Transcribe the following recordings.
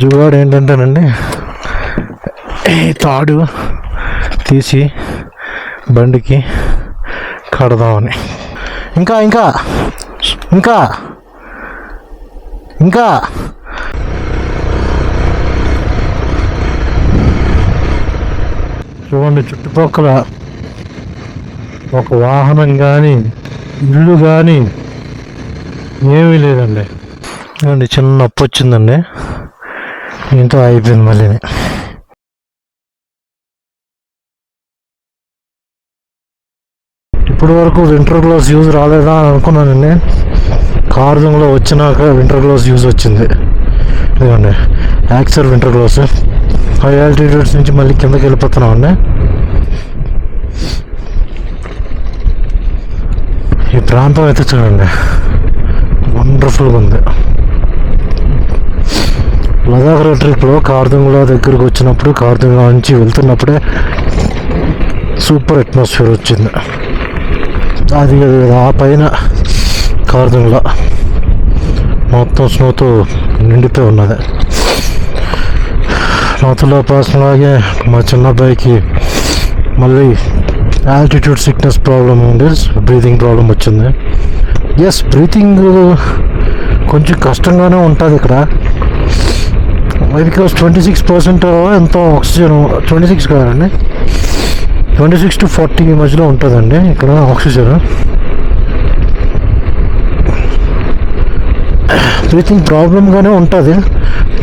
జుగాడు ఏంటంటేనండి ఈ తాడు తీసి బండికి కడదామని. ఇంకా ఇంకా ఇంకా ఇంకా. చూడండి చుట్టుపక్కల ఒక వాహనం కానీ ఇల్లు కానీ ఏమీ లేదండి. చిన్న నొప్పి వచ్చిందండి. ఏంటో అయిపోయింది మళ్ళీ. ఇప్పటి వరకు వింటర్ గ్లోవ్స్ యూజ్ రాలేదా అని అనుకున్నాను అండి కార్దంలో వచ్చినాక వింటర్ గ్లోవ్స్ యూజ్ వచ్చింది. ఇదిగోండి యాక్సర్ వింటర్ గ్లోవ్స్ హై ఆల్టిట్యూడ్స్ నుంచి మళ్ళీ కిందకి వెళ్ళిపోతున్నాం అండి ఈ ప్రాంతం అయితే చూడండి వండర్ఫుల్గా ఉంది. లదాఖ్ రోడ్ ట్రిప్లో కార్దుంగ్లా దగ్గరికి వచ్చినప్పుడు కార్దుంగ్లా నుంచి వెళ్తున్నప్పుడే సూపర్ అట్మాస్ఫియర్ వచ్చింది. అది ఆ పైన కార్దుంగ్లా మొత్తం స్నోతో నిండిపోయి ఉన్నది. నూతలో పాసలాగే మా చిన్నబ్బాయికి మళ్ళీ యాల్టిట్యూడ్ సిక్నెస్ ప్రాబ్లం ఉంది బ్రీతింగ్ ప్రాబ్లం వచ్చింది. ఎస్ బ్రీతింగ్ కొంచెం కష్టంగానే ఉంటుంది ఇక్కడ. బికాస్ ట్వంటీ సిక్స్ పర్సెంట్ ఎంతో ఆక్సిజన్ ట్వంటీ సిక్స్ కాదండి. ట్వంటీ సిక్స్ టు ఫార్టీ మధ్యలో ఉంటుందండి. ఇక్కడ ఆక్సిజన్ బ్రీతింగ్ ప్రాబ్లంగానే ఉంటుంది.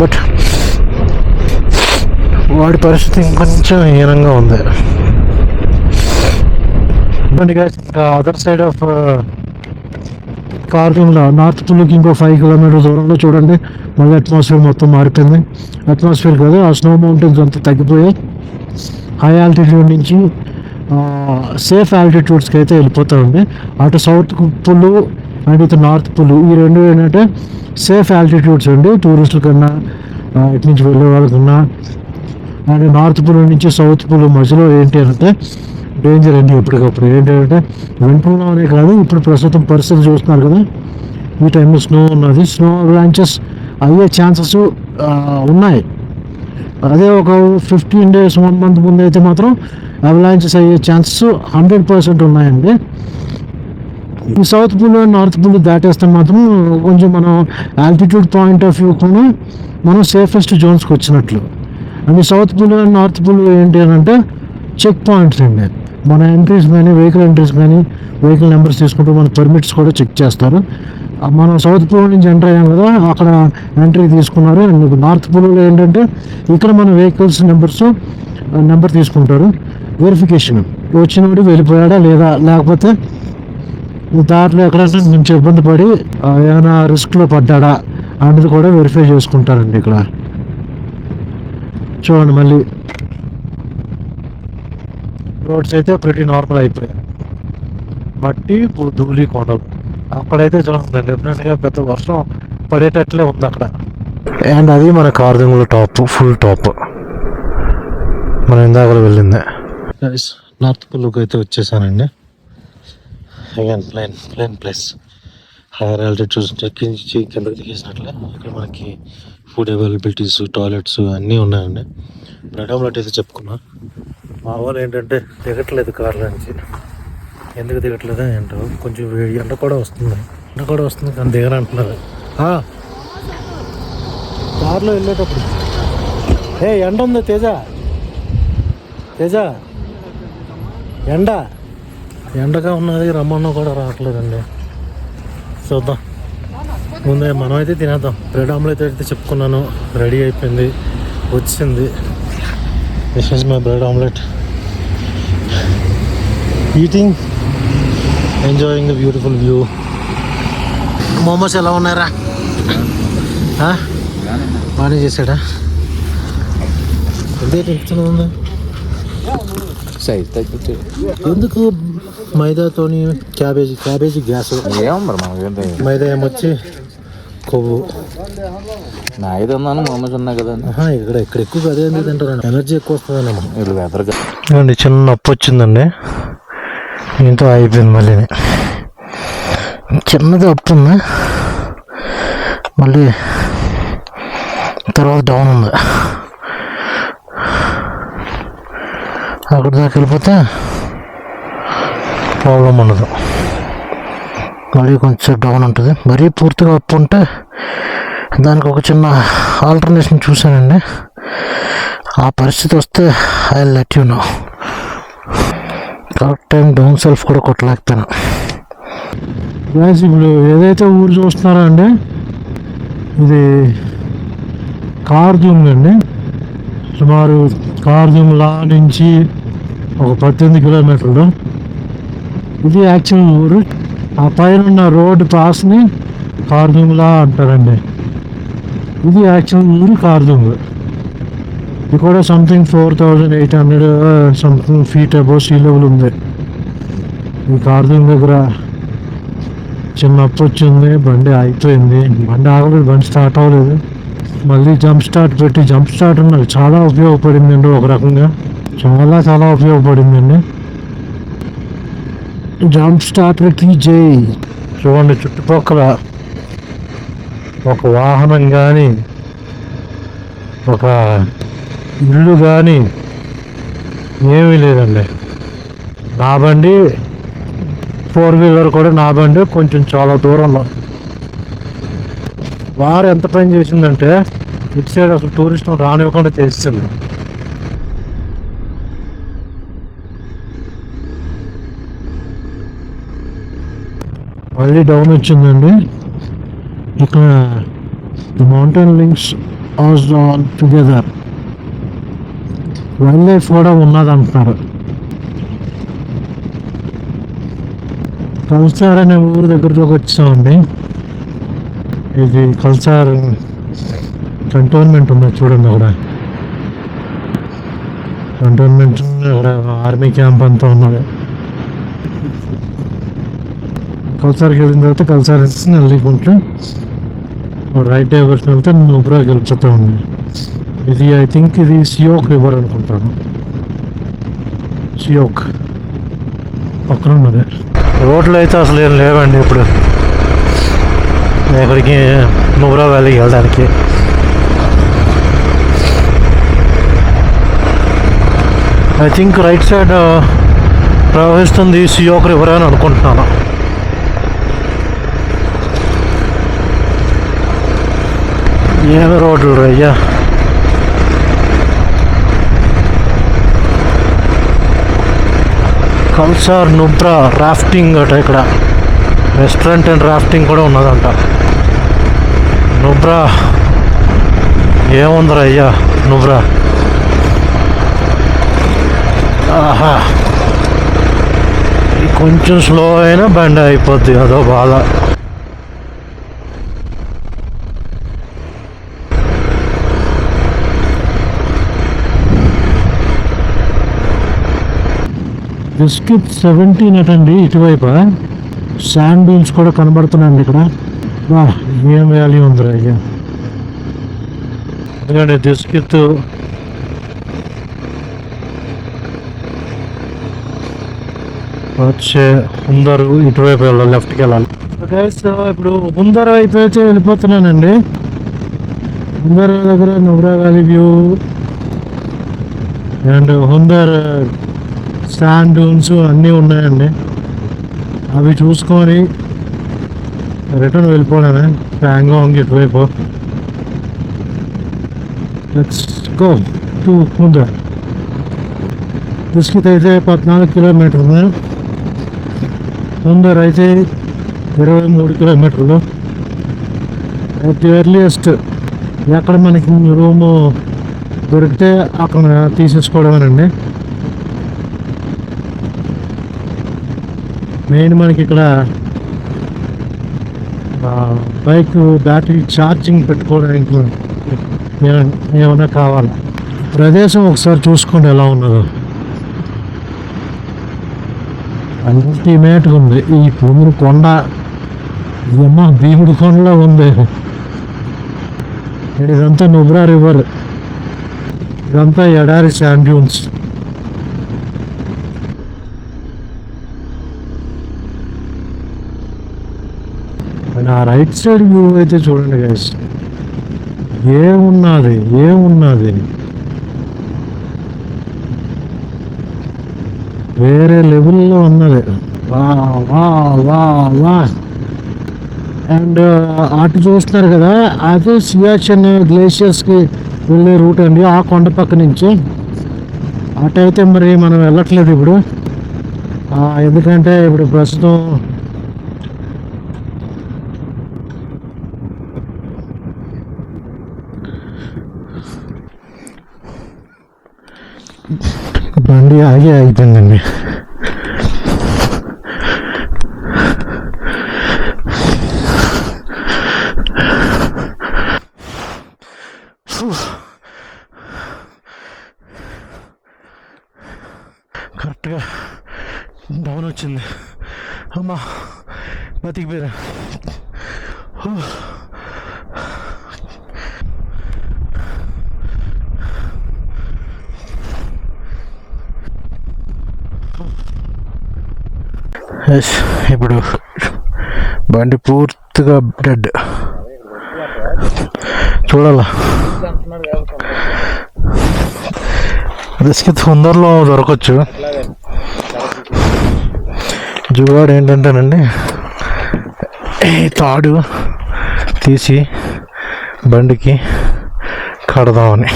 బట్ వాడి పరిస్థితి ఇంకొంచెం హీనంగా ఉంది. అదర్ సైడ్ ఆఫ్ పార్కింగ్లో నార్త్ పుల్కి ఇంకో ఫైవ్ కిలోమీటర్ దూరంలో చూడండి. మళ్ళీ అట్మాస్ఫియర్ మొత్తం మారిపోయింది. అట్మాస్ఫియర్ కాదు ఆ స్నో మౌంటైన్స్ అంతా తగ్గిపోయాయి. హై ఆల్టిట్యూడ్ నుంచి సేఫ్ ఆల్టిట్యూడ్స్కి అయితే వెళ్ళిపోతామండి అటు సౌత్ పుల్లు అండ్ ఇటు నార్త్ పుల్లు ఈ రెండు ఏంటంటే సేఫ్ ఆల్టిట్యూడ్స్ అండి. టూరిస్టుల కన్నా ఇటు నుంచి వెళ్ళే వాళ్ళకన్నా. అండ్ నార్త్ పుల్ నుంచి సౌత్ పుల్ మధ్యలో ఏంటి అంటే డేంజర్ అండి ఎప్పటికప్పుడు. ఏంటంటే వింటర్లోనే కాదు ఇప్పుడు ప్రస్తుతం పరిస్థితి చూస్తున్నారు కదా. ఈ టైంలో స్నో ఉన్నది. స్నో లాంచెస్ అయ్యే ఛాన్సెస్ ఉన్నాయి. అదే ఒక ఫిఫ్టీన్ డేస్ వన్ మంత్ ముందు అయితే మాత్రం అవలాంచెస్ అయ్యే ఛాన్సెస్ హండ్రెడ్ పర్సెంట్ ఉన్నాయండి. ఈ సౌత్ పూల్ నార్త్ పూల్ దాటేస్తే మాత్రం కొంచెం మనం ఆల్టిట్యూడ్ పాయింట్ ఆఫ్ వ్యూ కూడా మనం సేఫెస్ట్ జోన్స్కి వచ్చినట్లు. అండ్ ఈ సౌత్ పూల్ నార్త్ పూల్ ఏంటి అని అంటే చెక్ పాయింట్స్ అండి. మన ఎంట్రీస్ కానీ వెహికల్ ఎంట్రీస్ కానీ వెహికల్ నెంబర్స్ తీసుకుంటూ మన పర్మిట్స్ కూడా చెక్ చేస్తారు. మనం సౌత్ పూల్ నుంచి ఎంటర్ అయ్యాం కదా అక్కడ ఎంట్రీ తీసుకున్నారు. అండ్ నార్త్ పూల్లో ఏంటంటే ఇక్కడ మన వెహికల్స్ నెంబర్స్ నెంబర్ తీసుకుంటారు. వెరిఫికేషన్ వచ్చినప్పుడు వెళ్ళిపోయాడా లేదా? లేకపోతే దారిలో ఎక్కడైనా కొంచెం ఇబ్బంది పడి ఏమైనా రిస్క్లో పడ్డాడా అనేది కూడా వెరిఫై చేసుకుంటారండి ఇక్కడ. చూడండి మళ్ళీ. రోడ్స్ అయితే ప్రతి నార్మల్ అయిపోయాయి. మట్టి పు- ధూళి కొండలు. అక్కడైతే చూడండి డెఫినెట్గా పెద్ద వర్షం పడేటట్లే ఉంది అక్కడ. అండ్ అది మన కార్దింగుల టాప్ ఫుల్ టాప్ మనం ఇందాక వెళ్ళింది. నార్త్ పుల్లుకి అయితే వచ్చేసానండి. Again plane plane place higher altitudes ఎక్కించి కిందకి దిగేసినట్లే. ఇక్కడ మనకి ఫుడ్ అవైలబిలిటీస్ టాయిలెట్స్ అన్నీ ఉన్నాయండి. బ్రెడ్ ఆమ్లెట్ అయితే చెప్పుకున్నా. మా వాళ్ళు ఏంటంటే దిగట్లేదు కార్లో నుంచి. ఎందుకు దిగట్లేదు ఏంటో కొంచెం వేడి ఎండ కూడా వస్తుంది. ఎండ కూడా వస్తుంది కానీ దిగరంటున్నారు కార్లో వెళ్ళేటప్పుడు. ఏ ఎండ ఉంది తేజ. తేజ. ఎండ. ఎండగా ఉన్నది రమ్మన్నా కూడా రావట్లేదండి. చూద్దాం. ముందే మనమైతే తినేద్దాం. బ్రెడ్ ఆమ్లెట్ అయితే చెప్పుకున్నాను. రెడీ అయిపోయింది. వచ్చింది. This is my bread omelette eating enjoying the beautiful view momos ఎలా ఉన్నారా? బాగానే చేశాడా? ఉంది సైజ్ తగ్గితే ఎందుకు మైదాతోని క్యాబేజీ క్యాబేజీ గ్యాస్? ఏం మరి మనకి మైదా ఏమొచ్చి కొవ్వు నా ఐదు అన్నాను మామూలు ఉన్నా కదా ఇక్కడ ఇక్కడ ఎక్కువ అదే తింటారండి ఎనర్జీ ఎక్కువ వస్తుందన్నమా. వీళ్ళు వెదర్ అండి చిన్న నొప్పి వచ్చిందండి. దీంతో అయిపోయింది మళ్ళీ చిన్నది అప్పు ఉంది. మళ్ళీ తర్వాత డౌన్ ఉంది. అక్కడ దాకా వెళ్ళిపోతే ప్రాబ్లం ఉండదు. మళ్ళీ కొంచెం డౌన్ ఉంటుంది. మరీ పూర్తిగా అప్ ఉంటే దానికి ఒక చిన్న ఆల్టర్నేషన్ చూశానండి. ఆ పరిస్థితి వస్తే I let you know correct time down self కూడా కొట్టలేకపోయాను. గ్యాస్ ఇప్పుడు ఏదైతే ఊరు చూస్తున్నారో అండి ఇది కార్జూమ్ అండి. సుమారు కార్జూమ్లా నుంచి ఒక పద్దెనిమిది కిలోమీటర్లు. ఇది యాక్చువల్ ఊరు. ఆ పైన ఉన్న రోడ్డు పాస్ని కార్జూమ్లా అంటారండి. ఇది యాక్చువల్ ఊరు కార్జూమ్ ఇది కూడా something four thousand eight hundred something feet above sea level ఉంది. ఈ కార్దుంగ్ దగ్గర చిన్న అప్పు వచ్చింది బండి అయిపోయింది బండి ఆగలేదు బండి స్టార్ట్ అవ్వలేదు. మళ్ళీ జంప్ స్టార్ట్ పెట్టి జంప్ స్టార్ట్ నాకు చాలా ఉపయోగపడిందండి ఒక రకంగా. చాలా చాలా ఉపయోగపడిందండి. జంప్ స్టార్టర్కి జై చూడండి చుట్టుపక్కల ఒక వాహనం కానీ ఒక ఇల్లు కానీ ఏమీ లేదండి. నా బండి ఫోర్ వీలర్ కూడా నా బండి కొంచెం చాలా దూరంలో. వారు ఎంత పని చేసిందంటే ఇటు సైడ్ అసలు టూరిస్టులు రానివ్వకుండా చేస్తుంది మళ్ళీ డౌన్ వచ్చిందండి. ఇక్కడ the mountain links as all together. Wild life కూడా ఉన్నది అంటున్నారు కల్సార్ అనే ఊరు దగ్గరలోకి వచ్చామండి. ఇది కల్సార్ కంటోన్మెంట్ ఉంది చూడండి అక్కడ. కంటోన్మెంట్ ఉంది, అక్కడ ఆర్మీ క్యాంప్ అంతా ఉన్నది. కల్సార్కి వెళ్ళిన తర్వాత కల్సార్ వచ్చేసి వెళ్ళి కొంచెం రైట్ డైవర్షన్ వెళ్తే నుబ్రాకి గెలుచుతా ఉంది. ఇది ఐ థింక్ ఇది సియోక్ రివర్ అనుకుంటాను. సియోక్ పక్కన ఉన్నది రోడ్లు అయితే అసలు ఏం లేవండి ఇప్పుడు. ఎక్కడికి నుబ్రా వ్యాలీకి వెళ్ళడానికి. ఐ థింక్ రైట్ సైడ్ ప్రవహిస్తుంది సియోక్ రివర్ అని అనుకుంటున్నాను. ఏమి రోడ్లు రయ్యా కల్సార్ నుబ్రా రాఫ్టింగ్ అట ఇక్కడ. రెస్టారెంట్ అండ్ రాఫ్టింగ్ కూడా ఉన్నదంట. నుబ్రా ఏముందిరా అయ్యా నుబ్రా ఆహా. కొంచెం స్లో అయినా బండి అయిపోద్ది అదో బాధ. బిస్కెట్ సెవెంటీన్ అటండి ఇటువైపు. శాండ్ బీన్స్ కూడా కనబడుతున్నాయండి ఇక్కడ. వా ఏం వాల్యూ ఉందిరా అయ్యా ఎందుకంటే బిస్కెట్ వచ్చే ముందరు ఇటువైపు వెళ్ళాలి లెఫ్ట్కి వెళ్ళాలి. గైస్ ఇప్పుడు ముందర వైపు అయితే వెళ్ళిపోతున్నానండి. ముందర దగ్గర Nubra valley view and Hunder sand dunes అన్నీ ఉన్నాయండి. అవి చూసుకొని రిటర్న్ వెళ్ళిపోయాను ప్యాంగాంగ్ ఇటువైపు. Let's go to Hunder Diskit అయితే పద్నాలుగు కిలోమీటర్లు. హుందర్ అయితే ఇరవై మూడు కిలోమీటర్లు. అట్ ది ఎర్లియస్ట్ ఎక్కడ మనకి రూము దొరికితే అక్కడ తీసేసుకోవడమేనండి. మెయిన్ మనకి ఇక్కడ బైక్ బ్యాటరీ ఛార్జింగ్ పెట్టుకోవడానికి ఏమైనా కావాలి? ప్రదేశం ఒకసారి చూసుకోండి ఎలా ఉన్నదో. అల్టిమేట్గా ఉంది. ఈ భూమిని కొండ ఇదమ్మ భీముడి కొండలో ఉంది. ఇదంతా నుబ్రా రివర్ ఇదంతా ఎడారి శాండ్యూన్స్ ఆ రైట్ సైడ్ వ్యూ అయితే చూడండి గైస్ ఏమున్నది? ఏమున్నది? వేరే లెవెల్లో ఉన్నది. వా వా వా వా. అండ్ uh, అటు చూస్తున్నారు కదా అదే సియాచన్ గ్లేషియర్స్కి వెళ్ళే రూట్ అండి ఆ కొండ పక్క నుంచి. అటైతే మరి మనం వెళ్ళట్లేదు ఇప్పుడు. ఎందుకంటే ఇప్పుడు ప్రస్తుతం బండి ఆగి ఆగిపోయిందండి. కరెక్ట్గా డౌన్ వచ్చింది. అమ్మా బతికిపోయినా ఎస్ ఇప్పుడు బండి పూర్తిగా డెడ్ చూడాలా? రిస్క్ తొందరలో దొరకచ్చు. జుగాడు ఏంటంటేనండి ఈ తాడు తీసి బండికి కడదామని.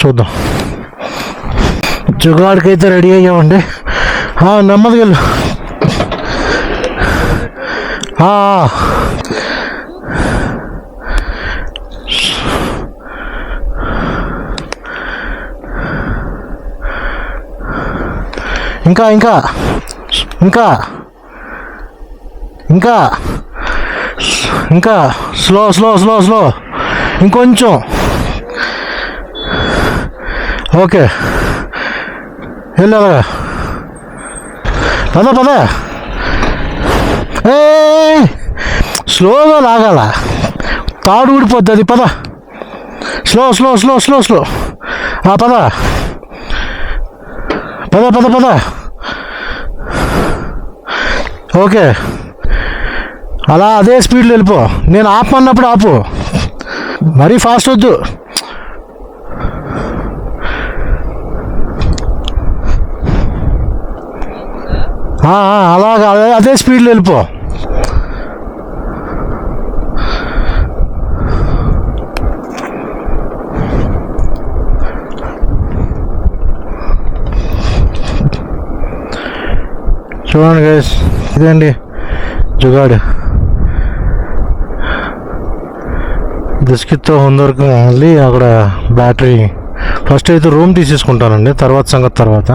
చూద్దాం. జుగాడికైతే రెడీ అయ్యామండి. నెమ్మదిగా వెళ్ళు. 아. 그러니까 그러니까 그러니까 그러니까 그러니까 슬로우 슬로우 슬로우 슬로우. 인권좀 오케이. 연락을 받아 받아. ఏ స్లోగా లాగాల. తాడు ఊడిపోద్ది అది పద. Slow slow slow slow slow. ఆ పద. పద పద పద. ఓకే. అలా అదే స్పీడ్లో వెళ్ళిపో. నేను ఆపమన్నప్పుడు ఆపు. మరీ ఫాస్ట్ వద్దు. అలాగా అదే స్పీడ్లో వెళ్ళిపో. చూడండి గైస్ ఇదండి జుగాడు. దిస్కిత్తో ఉందరకు మళ్ళీ అక్కడ బ్యాటరీ ఫస్ట్ అయితే రూమ్ తీసేసుకుంటానండి తర్వాత సంగతి తర్వాత.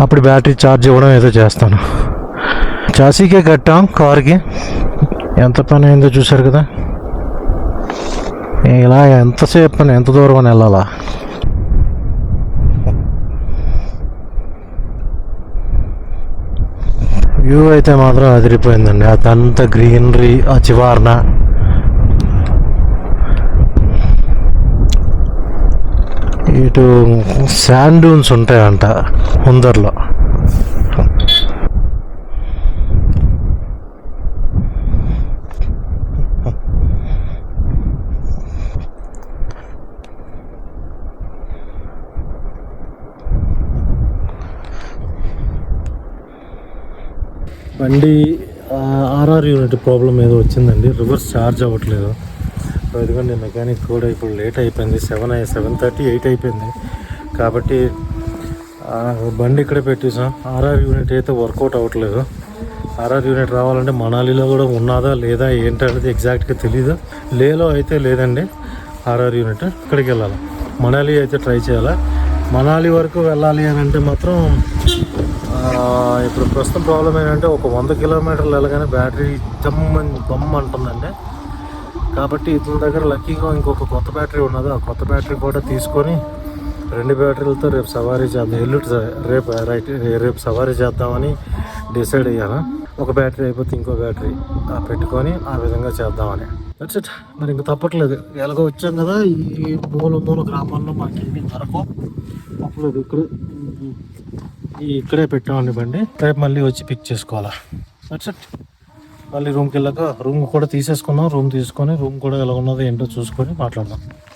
అప్పుడు బ్యాటరీ ఛార్జ్ ఇవ్వడం ఏదో చేస్తాను. చాసీకే కట్టాం కార్కి. ఎంత పని అయిందో చూశారు కదా? ఇలా ఎంతసేపు పని ఎంత దూరం అని వెళ్ళాలా? వ్యూ అయితే మాత్రం అదిరిపోయిందండి. అదంతా గ్రీనరీ ఆ చివారన. ఇటు శాండ్ డూన్స్ ఉంటాయంట ముందర్లో. బండి ఆర్ఆర్ యూనిట్ ప్రాబ్లం ఏదో వచ్చిందండి. రివర్స్ ఛార్జ్ అవ్వట్లేదు. ఎందుకంటే మెకానిక్ కూడా ఇప్పుడు లేట్ అయిపోయింది. సెవెన్ అయ్యి సెవెన్ థర్టీ ఎయిట్ అయిపోయింది. కాబట్టి బండి ఇక్కడే పెట్టేసాం ఆర్ఆర్ యూనిట్ అయితే వర్కౌట్ అవ్వట్లేదు. ఆర్ఆర్ యూనిట్ రావాలంటే మనాలిలో కూడా ఉన్నదా లేదా ఏంటనేది ఎగ్జాక్ట్గా తెలీదు. లేలో అయితే లేదండి. ఆర్ఆర్ యూనిట్ ఇక్కడికి వెళ్ళాలి. మనాలి అయితే ట్రై చేయాలి. మనాలి వరకు వెళ్ళాలి అని అంటే మాత్రం ఇప్పుడు ప్రస్తుతం ప్రాబ్లం ఏంటంటే ఒక వంద కిలోమీటర్లు వెళ్ళగానే బ్యాటరీ జమ్మని బొమ్మ అంటుందండి. కాబట్టి ఇతని దగ్గర లక్కీగా ఇంకొక కొత్త బ్యాటరీ ఉన్నది. ఆ కొత్త బ్యాటరీ కూడా తీసుకొని రెండు బ్యాటరీలతో రేపు సవారీ చేద్దాం. ఎల్లుండి రేపు రైట్ రేపు సవారీ చేద్దామని డిసైడ్ అయ్యాను. ఒక బ్యాటరీ అయిపోతే ఇంకో బ్యాటరీ ఆ పెట్టుకొని ఆ విధంగా చేద్దామని. దట్స్ ఇట్ మరి ఇంక తప్పట్లేదు. ఎలాగో వచ్చాం కదా ఈ మూల మూల గ్రామాల్లో మాకు ఏమీ దొరకవు తప్పలేదు ఇక్కడ ఇక్కడే పెట్టామండి బండి. రేపు మళ్ళీ వచ్చి పిక్ చేసుకోవాలా. దట్స్ ఇట్ మళ్ళీ రూమ్కి వెళ్ళాక రూమ్ కూడా తీసేసుకున్నాం. రూమ్ తీసుకొని రూమ్ కూడా ఎలా ఉన్నదో ఏంటో చూసుకొని మాట్లాడదాం.